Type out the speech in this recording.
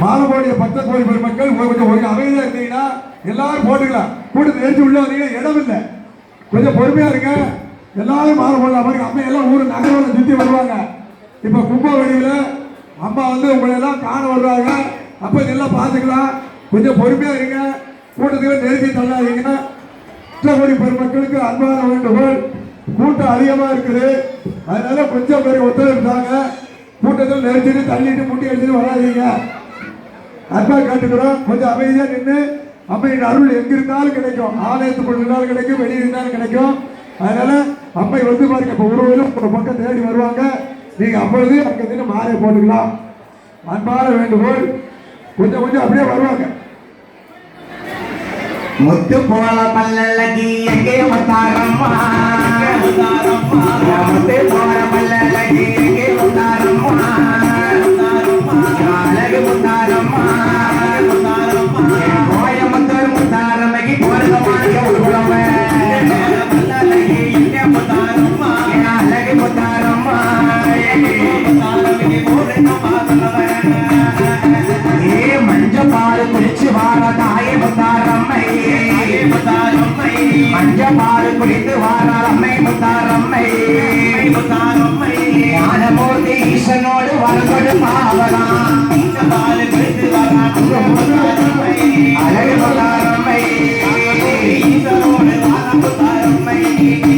காளி பக்த கோயில் பெருமக்கள் கொஞ்சம் இருந்தீங்கன்னா எல்லாரும் போட்டுக்கலாம். கூட்டத்தை எடுத்து உள்ள வந்தீங்கன்னா இடம் இல்லை கொஞ்சம் பொறுமையா இருங்க. எல்லாரும் மாலை போடலாம் பாருங்க அம்மா எல்லாம் ஊர் நகரம் சுத்தி வருவாங்க. இப்ப கும்பகோணியில் அம்மா வந்து உங்களை எல்லாம் காண வருவாங்க அப்ப இதெல்லாம் பார்த்துக்கலாம். கொஞ்சம் பொறுமையா இருங்க. கூட்டத்தில் நெருங்கி தள்ளாதீங்க. கோடி பெருமக்களுக்கு அன்பான வேண்டுகோள். கூட்டம் அதிகமா இருக்குது. அதனால கொஞ்சம் பேர் ஒத்துழைப்பாங்க கூட்டத்தில் நெரிச்சிட்டு தள்ளிட்டு முட்டி அடிச்சுட்டு வராதீங்க. அன்பா கேட்டுக்கிறோம். கொஞ்சம் அமைதியா நின்று அம்மையின் அருள் எங்க இருந்தாலும் கிடைக்கும். ஆலயத்துக்குள்ள இருந்தாலும் கிடைக்கும் வெளியே இருந்தாலும் கிடைக்கும். அதனால அம்மை வந்து பாருங்க இப்போ உறவுகளும் ஒரு பக்கம் தேடி வருவாங்க. நீங்கள் அப்பொழுது அங்கே தின மாலை போட்டுக்கலாம். அன்பான வேண்டுகோள். கொஞ்சம் கொஞ்சம் அப்படியே வருவாங்க. முத்து போல பல்லழகி எங்கே வந்தாரம்மா ஏ மஞ்ச பால் குளிச்சு வார தாயே முத்தாரம்மை மஞ்ச பால் குளித்து வாரார் அம்மை முத்தாரம்மை ஞானமூர்த்தி ஈசனோடு வரகொடு பாவலாம் அழகு முத்தாரம்மை வயது